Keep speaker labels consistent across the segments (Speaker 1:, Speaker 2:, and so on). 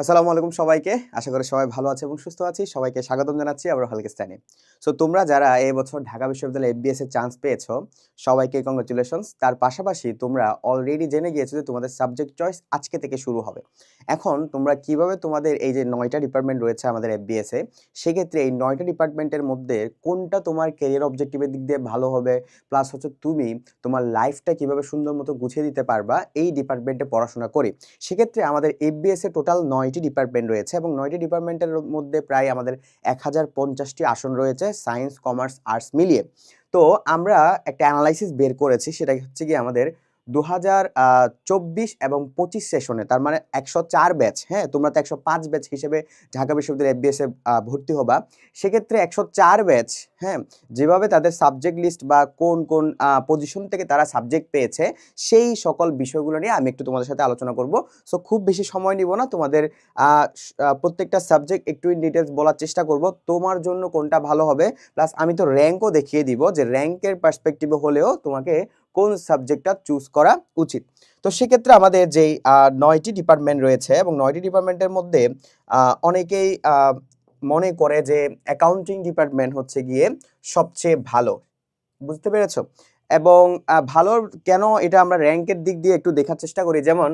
Speaker 1: আসসালামু আলাইকুম সবাইকে। আশা করি সবাই ভালো আছে এবং সুস্থ আছি। সবাইকে স্বাগতম জানাচ্ছি আবার হালকিস্তানে সো তোমরা যারা এই বছর ঢাকা বিশ্ববিদ্যালয়ে এফবিএস এর চান্স পেয়েছ, সবাইকে কংগ্রেচুলেশনস তার পাশাপাশি তোমরা অলরেডি জেনে গিয়েছো যে তোমাদের সাবজেক্ট চয়েস আজকে থেকে শুরু হবে। এখন তোমরা কীভাবে তোমাদের এই যে নয়টা ডিপার্টমেন্ট রয়েছে আমাদের এফবিএস এ সেক্ষেত্রে এই নয়টা ডিপার্টমেন্টের মধ্যে কোনটা তোমার কেরিয়ার অবজেক্টিভের দিক দিয়ে ভালো হবে প্লাস হচ্ছে তুমি তোমার লাইফটা কীভাবে সুন্দর মতো গুছিয়ে দিতে পারবা, এই ডিপার্টমেন্টে পড়াশোনা করে। সেক্ষেত্রে আমাদের এফবিএস এ টোটাল নয়টি ডিপার্টমেন্ট রয়েছে এবং নয়টি ডিপার্টমেন্টের মধ্যে প্রায় আমাদের এক হাজার পঞ্চাশটি আসন রয়েছে সায়েন্স, কমার্স, আর্টস মিলিয়ে। তো আমরা একটা অ্যানালাইসিস বের করেছি সেটা হচ্ছে কি আমাদের দু হাজার চব্বিশ এবং পঁচিশ সেশনে, তার মানে একশো চার ব্যাচ হ্যাঁ? তোমরা তো একশো পাঁচ ব্যাচ হিসেবে ঢাকা বিশ্ববিদ্যালয় এফবিএস ভর্তি হবা। সেক্ষেত্রে একশো চার ব্যাচ হ্যাঁ? যেভাবে তাদের সাবজেক্ট লিস্ট বা কোন কোন পজিশন থেকে তারা সাবজেক্ট পেয়েছে, সেই সকল বিষয়গুলো নিয়ে আমি একটু তোমাদের সাথে আলোচনা করব। সো খুব বেশি সময় নিব না, তোমাদের প্রত্যেকটা সাবজেক্ট একটু ইন ডিটেলস বলার চেষ্টা করব, তোমার জন্য কোনটা ভালো হবে। প্লাস আমি তো র্যাঙ্কও দেখিয়ে দিব, যে র্যাঙ্কের পার্সপেক্টিভে হলেও তোমাকে কোন সাবজেক্টটা চুজ করা উচিত। তো সেক্ষেত্রে আমাদের যেই নয়টি ডিপার্টমেন্ট রয়েছে এবং নয়টি ডিপার্টমেন্টের মধ্যে অনেকেই মনে করে যে অ্যাকাউন্টিং ডিপার্টমেন্ট হচ্ছে গিয়ে সবচেয়ে ভালো। বুঝতে পেরেছ? এবং ভালো কেন এটা আমরা র্যাঙ্কের দিক দিয়ে একটু দেখার চেষ্টা করি। যেমন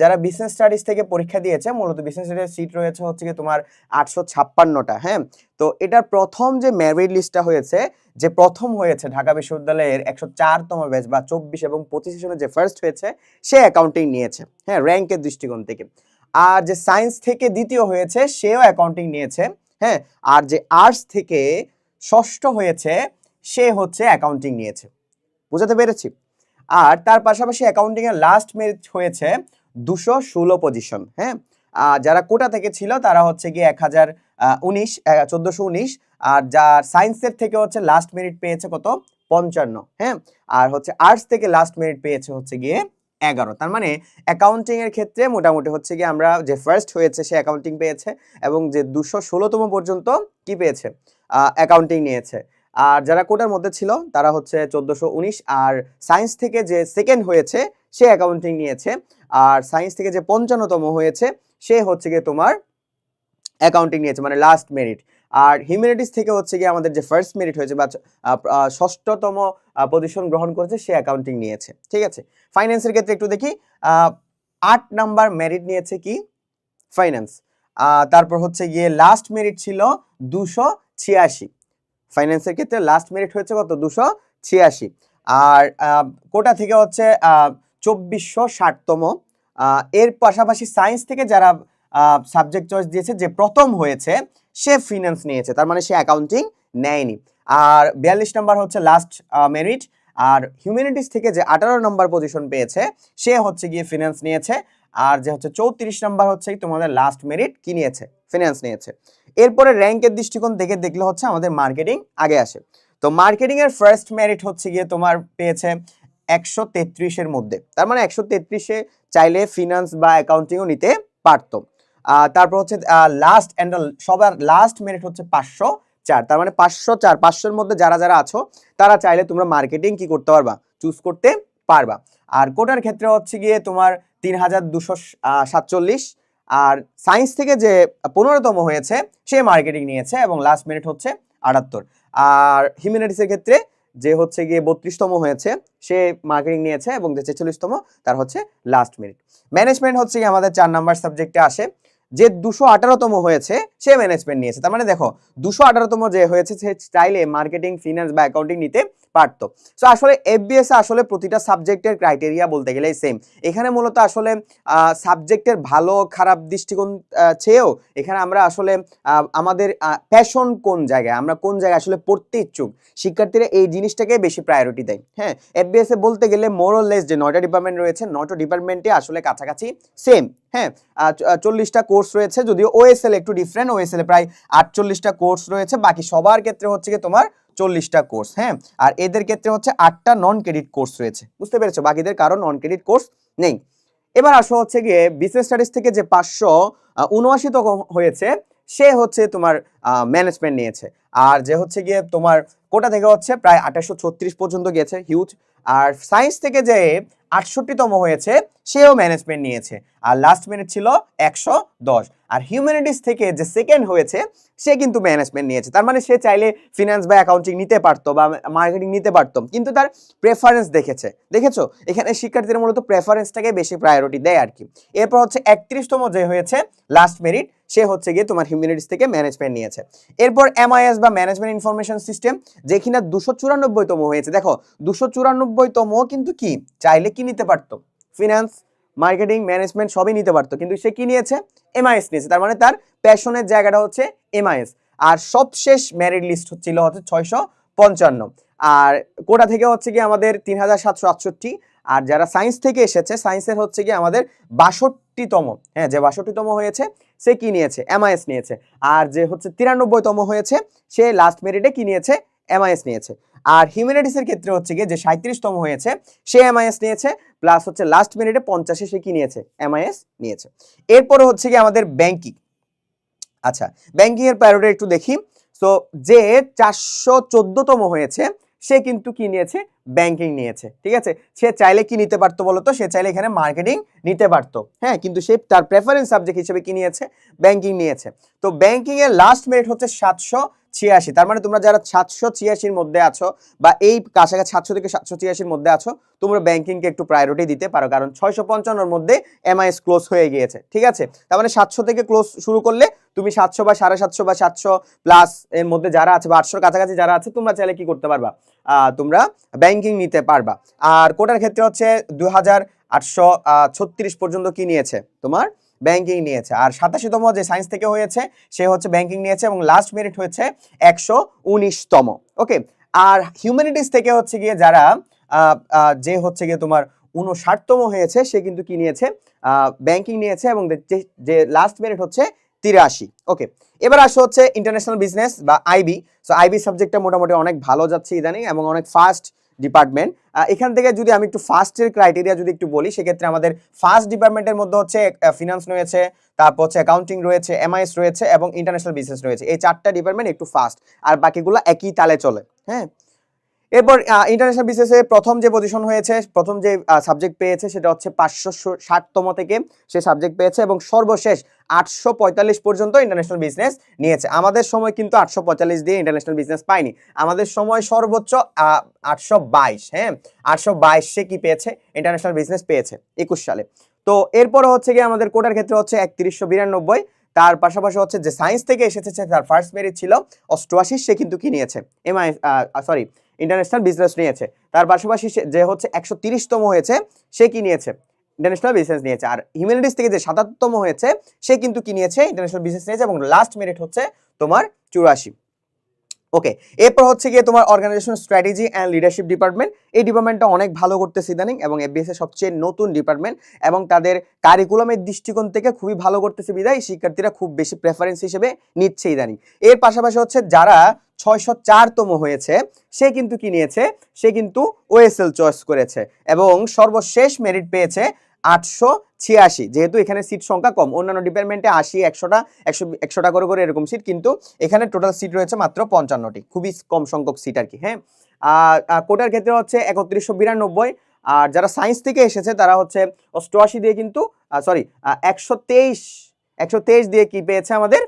Speaker 1: যারা বিজনেস স্টাডিজ থেকে পরীক্ষা দিয়েছে, মূলত বিজনেস স্টাডিজ সিট রয়েছে হচ্ছে কি তোমার আটশো ছাপ্পান্নটা হ্যাঁ? তো এটার প্রথম যে মেরিট লিস্টটা হয়েছে, যে প্রথম হয়েছে ঢাকা বিশ্ববিদ্যালয়ের একশো চারতম ব্যাচ বা চব্বিশ এবং পঁচিশ সেশনে যে ফার্স্ট হয়েছে, সে অ্যাকাউন্টিং নিয়েছে হ্যাঁ র্যাঙ্কের দৃষ্টিকোণ থেকে। আর যে সায়েন্স থেকে দ্বিতীয় হয়েছে, সেও অ্যাকাউন্টিং নিয়েছে হ্যাঁ? আর যে আর্টস থেকে ষষ্ঠ হয়েছে, সে হচ্ছে অ্যাকাউন্টিং নিয়েছে। বুঝাতে পেরেছি? আর তার পাশাপাশি অ্যাকাউন্টিং এর লাস্ট মেরিট হয়েছে দুশো ষোলো পজিশন হ্যাঁ? যারা কোটা থেকে ছিল, তারা হচ্ছে গিয়ে এক হাজার উনিশ চোদ্দোশো উনিশ, আর যার সায়েন্সের থেকে হচ্ছে লাস্ট মেরিট পেয়েছে কত? পঞ্চান্ন হ্যাঁ? আর হচ্ছে আর্টস থেকে লাস্ট মেরিট পেয়েছে হচ্ছে গিয়ে এগারো। তার মানে অ্যাকাউন্টিং এর ক্ষেত্রে মোটামুটি হচ্ছে গিয়ে আমরা যে ফার্স্ট হয়েছে, সে অ্যাকাউন্টিং পেয়েছে, এবং যে দুশো ষোলোতম পর্যন্ত কি পেয়েছে? অ্যাকাউন্টিং নিয়েছে। আর যারা কোটার মধ্যে ছিল, তারা হচ্ছে চোদ্দোশো আর সায়েন্স থেকে যে সেকেন্ড হয়েছে, সে অ্যাকাউন্টিং নিয়েছে। আর সায়েন্স থেকে যে পঞ্চান্নতম হয়েছে, সে হচ্ছে গিয়ে তোমার অ্যাকাউন্টিং নিয়েছে মানে লাস্ট মেরিট আর হিউম্যানিটিস থেকে হচ্ছে গিয়ে আমাদের যে ফার্স্ট মেরিট হয়েছে বা ষষ্ঠতম পজিশন গ্রহণ করেছে, সে অ্যাকাউন্টিং নিয়েছে। ঠিক আছে? ফাইন্যান্সের ক্ষেত্রে একটু দেখি। আট নাম্বার মেরিট নিয়েছে কি? ফাইন্যান্স তারপর হচ্ছে গিয়ে লাস্ট মেরিট ছিল দুশো ছিয়াশি। ফাইন্যান্সের ক্ষেত্রে লাস্ট মেরিট হয়েছে কত? দুশো ছিয়াশি। আর কোটা থেকে হচ্ছে চব্বিশশো ষাটতম। এর পাশাপাশি সায়েন্স থেকে যারা সাবজেক্ট চয়েস দিয়েছে, যে প্রথম হয়েছে, সে ফিনান্স নিয়েছে। তার মানে সে অ্যাকাউন্টিং নেয়নি। আর বিয়াল্লিশ নাম্বার হচ্ছে লাস্ট মেরিট আর হিউম্যানিটিস থেকে যে আঠারো নম্বর পজিশন পেয়েছে, সে হচ্ছে গিয়ে ফিনান্স নিয়েছে। আর যে হচ্ছে চৌত্রিশ নাম্বার হচ্ছে তোমাদের লাস্ট মেরিট কি নিয়েছে? ফিনান্স নিয়েছে। এরপরে র্যাঙ্কের দৃষ্টিকোণ থেকে দেখলে হচ্ছে আমাদের মার্কেটিং আগে আসে। তো মার্কেটিং এর ফার্স্ট মেরিট হচ্ছে গিয়ে তোমার পেয়েছে একশো তেত্রিশের মধ্যে। তার মানে একশো তেত্রিশে চাইলে ফিনান্স বা অ্যাকাউন্টিংও নিতে পারতো। তারপর হচ্ছে লাস্ট অ্যান্ড সবার লাস্ট মেরিট হচ্ছে পাঁচশো চার। তার মানে পাঁচশো চার, পাঁচশোর মধ্যে যারা যারা আছো, তারা চাইলে তোমরা মার্কেটিং কি করতে পারবা? চুজ করতে পারবা। আর কোটার ক্ষেত্রে হচ্ছে গিয়ে তোমার তিন হাজার দুশো সাতচল্লিশ আর সায়েন্স থেকে যে পনেরোতম হয়েছে, সে মার্কেটিং নিয়েছে এবং লাস্ট মিনিট হচ্ছে আটাত্তর। আর হিউম্যানিটিসের ক্ষেত্রে যে হচ্ছে গিয়ে বত্রিশতম হয়েছে, সে মার্কেটিং নিয়েছে এবং যে ছেচল্লিশতম, তার হচ্ছে লাস্ট মিনিট ম্যানেজমেন্ট হচ্ছে গিয়ে আমাদের চার নাম্বার সাবজেক্টে আসে। যে দুশো আঠারোতম হয়েছে, সে ম্যানেজমেন্ট নিয়েছে। তার মানে দেখো, দুশো আঠারোতম যে হয়েছে, সে চাইলে মার্কেটিং ফিনান্স বা অ্যাকাউন্টিং নিতে পারতো। সো আসলে এফবিএস আসলে প্রতিটা সাবজেক্টের ক্রাইটেরিয়া বলতে গেলেই সেম এখানে মূলত আসলে সাবজেক্টের ভালো, খারাপ দৃষ্টিকোণ চেয়েও এখানে আমরা আসলে আমাদের প্যাশন কোন জায়গায়, আমরা কোন জায়গায় আসলে পড়তে ইচ্ছুক, শিক্ষার্থীরা এই জিনিসটাকে বেশি প্রায়োরিটি দেয়। হ্যাঁ এফবিএস বলতে গেলে মোরলেস যে নয়টা ডিপার্টমেন্ট রয়েছে, নয়টা ডিপার্টমেন্টে আসলে কাছাকাছি সেম হ্যাঁ চল্লিশটা কোর্স রয়েছে, যদিও ওএসএল একটু ডিফারেন্ট ওএসএল প্রায় আটচল্লিশটা কোর্স রয়েছে, বাকি সবার ক্ষেত্রে হচ্ছে কি তোমার চল্লিশটা কোর্স হ্যাঁ? আর এদের ক্ষেত্রে হচ্ছে আটটা নন ক্রেডিট কোর্স রয়েছে, বুঝতে পেরেছ? বাকিদের কারও নন ক্রেডিট কোর্স নেই। এবার আসো হচ্ছে গিয়ে বিজনেস স্টাডিজ থেকে যে পাঁচশো উনআশি তো হয়েছে সে হচ্ছে তোমার ম্যানেজমেন্ট নিয়েছে। আর যে হচ্ছে গিয়ে তোমার কোটা থেকে হচ্ছে প্রায় আঠাশশো ছত্রিশ পর্যন্ত গেছে হিউজ আর সায়েন্স থেকে যে আটষট্টিতম হয়েছে, সেও ম্যানেজমেন্ট নিয়েছে। আর লাস্ট মিনিট ছিল একশো দশ। আর হিউম্যানিটিস থেকে যে সেকেন্ড হয়েছে, সে কিন্তু ম্যানেজমেন্ট নিয়েছে। তার মানে সে চাইলে ফিনান্স বা অ্যাকাউন্টিং নিতে পারতো বা মার্কেটিং নিতে পারতো। কিন্তু তার প্রেফারেন্স দেখেছে। দেখেছ? এখানে শিক্ষার্থীরা মূলত প্রেফারেন্সটাকে বেশি প্রায়োরিটি দেয় আর কি। এরপর হচ্ছে একত্রিশতম যে হয়েছে লাস্ট মেরিট সে হচ্ছে গিয়ে তোমার হিউম্যানিটিস থেকে ম্যানেজমেন্ট নিয়েছে। এরপর এমআইএস বা ম্যানেজমেন্ট ইনফরমেশন সিস্টেম যে কিনা দুশো চুরানব্বইতম হয়েছে। দেখো, দুশো চুরানব্বইতম কিন্তু কি? চাইলে কি নিতে পারতো? ফিনান্স মার্কেটিং ম্যানেজমেন্ট সবই নিতে পারতো। কিন্তু সে কি নিয়েছে? এমআইএস নিয়েছে। তার মানে তার প্যাশনের জায়গাটা হচ্ছে এমআইএস আর সবশেষ ম্যারিড লিস্ট হচ্ছিল হচ্ছে ছয়শো পঞ্চান্ন। আর কোটা থেকে হচ্ছে কি আমাদের তিন হাজার সাতশো আটষট্টি। আর যারা সায়েন্স থেকে এসেছে সায়েন্সের হচ্ছে কি আমাদের বাষট্টিতম হ্যাঁ যে বাষট্টিতম হয়েছে, সে কি নিয়েছে? এমআইএস নিয়েছে। আর যে হচ্ছে তিরানব্বইতম হয়েছে, সে লাস্ট মেরিটে কি নিয়েছে? এমআইএস নিয়েছে। আর হিউম্যানিটিসের ক্ষেত্রে হচ্ছে গিয়ে যে সাঁত্রিশতম হয়েছে, সে এমআইএস নিয়েছে প্লাস হচ্ছে লাস্ট মিনিটে পঞ্চাশে সে কি নিয়েছে? এমআইএস নিয়েছে। এরপরে হচ্ছে কি আমাদের ব্যাংকিং আচ্ছা ব্যাংকিং এর প্রায়োরিটি একটু দেখি। সো যে চারশো চোদ্দতম হয়েছে, সে কিন্তু কি নিয়েছে? ব্যাংকিং নিয়েছে, ঠিক আছে? সে চাইলে কি নিতে পারতো বলতো? সে চাইলে এখানে মার্কেটিং নিতে পারতো হ্যাঁ? কিন্তু সে তার প্রেফারেন্স সাবজেক্ট হিসেবে কি নিয়েছে? ব্যাংকিং নিয়েছে। তো ব্যাংকিং এর লাস্ট মেরিট হচ্ছে সাতশো ছিয়াশি, তার মানে তোমরা যারা সাতশো ছিয়াশির মধ্যে আছো বা এই কাছাকাছি সাতশো থেকে সাতশো ছিয়াশির মধ্যে আছো, তোমরা ব্যাংকিংকে একটু প্রায়োরিটি দিতে পারো, কারণ ছয়শো পঞ্চান্নর মধ্যে এমআইএস ক্লোজ হয়ে গিয়েছে, ঠিক আছে? তার মানে সাতশো থেকে ক্লোজ শুরু করলে তুমি সাতশো বা সাড়ে সাতশো বা সাতশো প্লাস এর মধ্যে যারা আছে বা আটশোর কাছাকাছি যারা আছে, তোমরা চাইলে কি করতে পারবা? তোমরা ব্যাংকিং নিতে পারবা। আর কোটার ক্ষেত্রে হচ্ছে দু হাজার আটশো ছত্রিশ পর্যন্ত কি নিয়েছে? তোমার ব্যাংকিং নিয়েছে। আর সাতাশিতম যে সায়েন্স থেকে হয়েছে, সে হচ্ছে ব্যাংকিং নিয়েছে এবং লাস্ট মেরিট হয়েছে একশো উনিশতম। ওকে আর হিউম্যানিটিস থেকে হচ্ছে গিয়ে যারা যে হচ্ছে গিয়ে তোমার উনষাটতম হয়েছে, সে কিন্তু কি নিয়েছে? ব্যাংকিং নিয়েছে এবং যে লাস্ট মেরিট হচ্ছে তিরাশি। ওকে এবার আসো হচ্ছে ইন্টারন্যাশনাল বিজনেস বা আইবি সো আইবি সাবজেক্টটা মোটামুটি অনেক ভালো যাচ্ছে ইদানিং এবং অনেক ফাস্ট ডিপার্টমেন্ট এখান থেকে যদি আমি একটু ফার্স্টের ক্রাইটেরিয়া যদি একটু বলি, সেক্ষেত্রে আমাদের ফার্স্ট ডিপার্টমেন্টের মধ্যে হচ্ছে ফিনান্স রয়েছে, তারপর হচ্ছে অ্যাকাউন্টিং রয়েছে এমআইএস রয়েছে এবং ইন্টারন্যাশনাল বিজনেস রয়েছে। এই চারটা ডিপার্টমেন্ট একটু ফার্স্ট আর বাকিগুলো একই তালে চলে হ্যাঁ? এরপর ইন্টারন্যাশনাল বিজনেসে প্রথম যে পজিশন হয়েছে, প্রথম যে সাবজেক্ট পেয়েছে সেটা হচ্ছে পাঁচশো ষাটতম থেকে সে সাবজেক্ট পেয়েছে এবং সর্বশেষ আটশো পঁয়তাল্লিশ পর্যন্ত ইন্টারন্যাশনাল বিজনেস নিয়েছে। আমাদের সময় কিন্তু আটশো পঁয়তাল্লিশ দিয়ে ইন্টারন্যাশনাল বিজনেস পায়নি। আমাদের সময় সর্বোচ্চ আটশো বাইশ হ্যাঁ? আটশো বাইশ সে কি পেয়েছে? ইন্টারন্যাশনাল বিজনেস পেয়েছে একুশ সালে। তো এরপর হচ্ছে গিয়ে আমাদের কোটার ক্ষেত্রে হচ্ছে একত্রিশশো বিরানব্বই। তার পাশাপাশি হচ্ছে যে সায়েন্স থেকে এসেছে, তার ফার্স্ট মেরিট ছিল অষ্টআশি, সে কিন্তু কি নিয়েছে? এমআই সরি ইন্টারন্যাশনাল বিজনেস নিয়েছে। তার পাশাপাশি যে হচ্ছে একশো তিরিশতম হয়েছে, সে কি নিয়েছে? ইন্টারন্যাশনাল বিজনেস নিয়েছে। আর হিউম্যানিটিস থেকে যে সাতাত্তম হয়েছে, সে কিন্তু কি নিয়েছে? ইন্টারন্যাশনাল বিজনেস নিয়েছে এবং লাস্ট মেরিট হচ্ছে তোমার চুরাশি। ওকে এরপর হচ্ছে গিয়ে তোমার organisation strategy and leadership department এই ডিপার্টমেন্টটা অনেক ভালো করতেছে ইদানিং এবং এফবিএস এর সবচেয়ে নতুন ডিপার্টমেন্ট এবং তাদের কারিকুলামের দৃষ্টিকোণ থেকে খুবই ভালো করতেছে বিদায়। শিক্ষার্থীরা খুব বেশি প্রেফারেন্স হিসেবে নিচ্ছে ইদানিং। এর পাশাপাশি হচ্ছে যারা ছয়শো চারতম হয়েছে। সে কিন্তু কি নিয়েছে? সে কিন্তু ওএসএল চয়েস করেছে এবং সর্বশেষ মেরিট পেয়েছে আটশো ছিয়াশি। যেহেতু এখানে সিট সংখ্যা কম, অন্যান্য ডিপার্টমেন্টে আশি, একশোটা, একশো, একশোটা করে করে এরকম সিট কিন্তু এখানে টোটাল সিট রয়েছে মাত্র পঞ্চান্নটি। খুবই কম সংখ্যক সিট আর কি হ্যাঁ? আর কোটার ক্ষেত্রে হচ্ছে একত্রিশশো বিরানব্বই। আর যারা সায়েন্স থেকে এসেছে, তারা হচ্ছে অষ্টআশি দিয়ে কিন্তু সরি একশো তেইশ একশো তেইশ দিয়ে কি পেয়েছে আমাদের?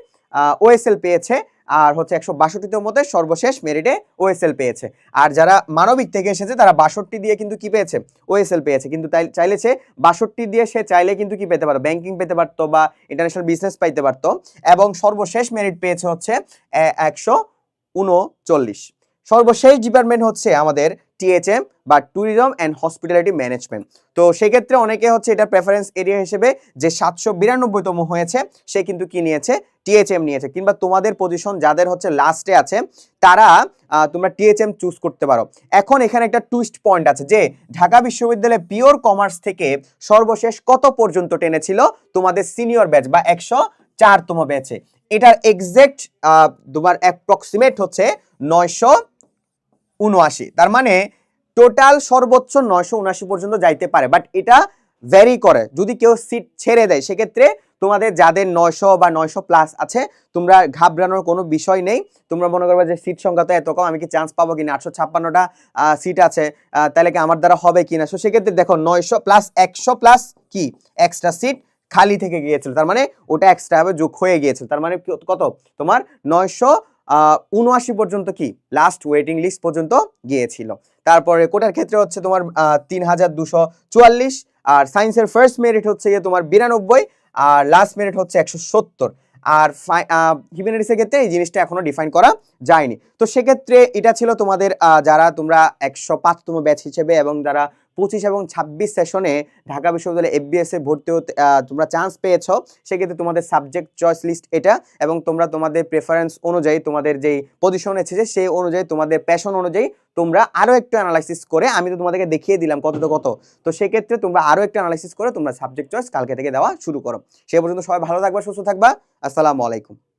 Speaker 1: ওএসএল পেয়েছে, আর হচ্ছে একশো বাষট্টির মধ্যে সর্বশেষ মেরিটে ওএসএল পেয়েছে। আর যারা মানবিক থেকে এসেছে, তারা বাষট্টি দিয়ে কিন্তু কি পেয়েছে? ওএসএল পেয়েছে। কিন্তু তাই চাইলে সে বাষট্টি দিয়ে সে চাইলে কিন্তু কি পেতে পারতো? ব্যাংকিং পেতে পারতো বা ইন্টারন্যাশনাল বিজনেস পাইতে পারতো। এবং সর্বশেষ মেরিট পেয়েছে হচ্ছে একশো উনচল্লিশ। সর্বশেষ ডিপার্টমেন্ট হচ্ছে আমাদের টিএচএম বা ট্যুরিজম অ্যান্ড হসপিটালিটি ম্যানেজমেন্ট তো সেক্ষেত্রে অনেকে হচ্ছে এটা প্রেফারেন্স এরিয়া হিসেবে যে সাতশো বিরানব্বইতম হয়েছে, সে কিন্তু কি নিয়েছে? টিএচএম নিয়েছে কিংবা তোমাদের পজিশন যাদের হচ্ছে লাস্টে আছে, তারা তোমরা টিএচএম চুজ করতে পারো। এখন এখানে একটা টুইস্ট পয়েন্ট আছে যে, ঢাকা বিশ্ববিদ্যালয়ে পিওর কমার্স থেকে সর্বশেষ কত পর্যন্ত টেনেছিল? তোমাদের সিনিয়র ব্যাচ বা একশো চারতম ব্যাচে এটার এক্সাক্ট তোমার অ্যাপ্রক্সিমেট হচ্ছে নয়শো উনআশি। তার মানে টোটাল সর্বোচ্চ নয়শো উনআশি পর্যন্ত যাইতে পারে। বাট এটা ভ্যারি করে। যদি কেউ সিট ছেড়ে দেয়, সেক্ষেত্রে তোমাদের যাদের নয়শো বা নয়শো প্লাস আছে, তোমরা ঘাবড়ানোর কোনো বিষয় নেই। তোমরা মনে করবে যে সিট সংখ্যা তো এত কম, আমি কি চান্স পাবো কিনা? আটশো ছাপ্পান্নটা সিট আছে তাহলে কি আমার দ্বারা হবে কিনা? সো সেক্ষেত্রে দেখো, নয়শো প্লাস একশো প্লাস কি? এক্সট্রা সিট খালি থেকে গিয়েছিল, তার মানে ওটা এক্সট্রা ভাবে যোগ হয়ে গিয়েছিল। তার মানে কত? তোমার নয়শো উনআশি পর্যন্ত কি? লাস্ট ওয়েটিং লিস্ট পর্যন্ত গিয়েছিল। তারপরে কোটার ক্ষেত্রে হচ্ছে তোমার তিন হাজার দুশো চুয়াল্লিশ, আর সায়েন্সের ফার্স্ট মেরিট হচ্ছে গিয়ে তোমার বিরানব্বই আর লাস্ট মিনিট হচ্ছে একশো সত্তর। আর হিউম্যানিটিসের ক্ষেত্রে এই জিনিসটা এখনও ডিফাইন করা যায়নি। তো সেক্ষেত্রে এটা ছিল তোমাদের যারা তোমরা একশো পাঁচতম ব্যাচ হিসেবে এবং যারা পঁচিশ এবং ছাব্বিশ সেশনে ঢাকা বিশ্ববিদ্যালয়ে এফবিএস ভর্তি হতে তোমরা চান্স পেয়েছ। সেক্ষেত্রে তোমাদের সাবজেক্ট চয়েস লিস্ট এটা এবং তোমরা তোমাদের প্রেফারেন্স অনুযায়ী তোমাদের যেই পজিশন এসেছে সেই অনুযায়ী তোমাদের প্যাশন অনুযায়ী তোমরা আরও একটু অ্যানালাইসিস করে, আমি তো তোমাদেরকে দেখিয়ে দিলাম কতটা কত। তো সেক্ষেত্রে তোমরা আরও একটু অ্যানালাইসিস করে তোমরা সাবজেক্ট চয়েস কালকে থেকে দেওয়া শুরু করো। সে পর্যন্ত সবাই ভালো থাকবা, সুস্থ থাকবা। আসসালামু আলাইকুম।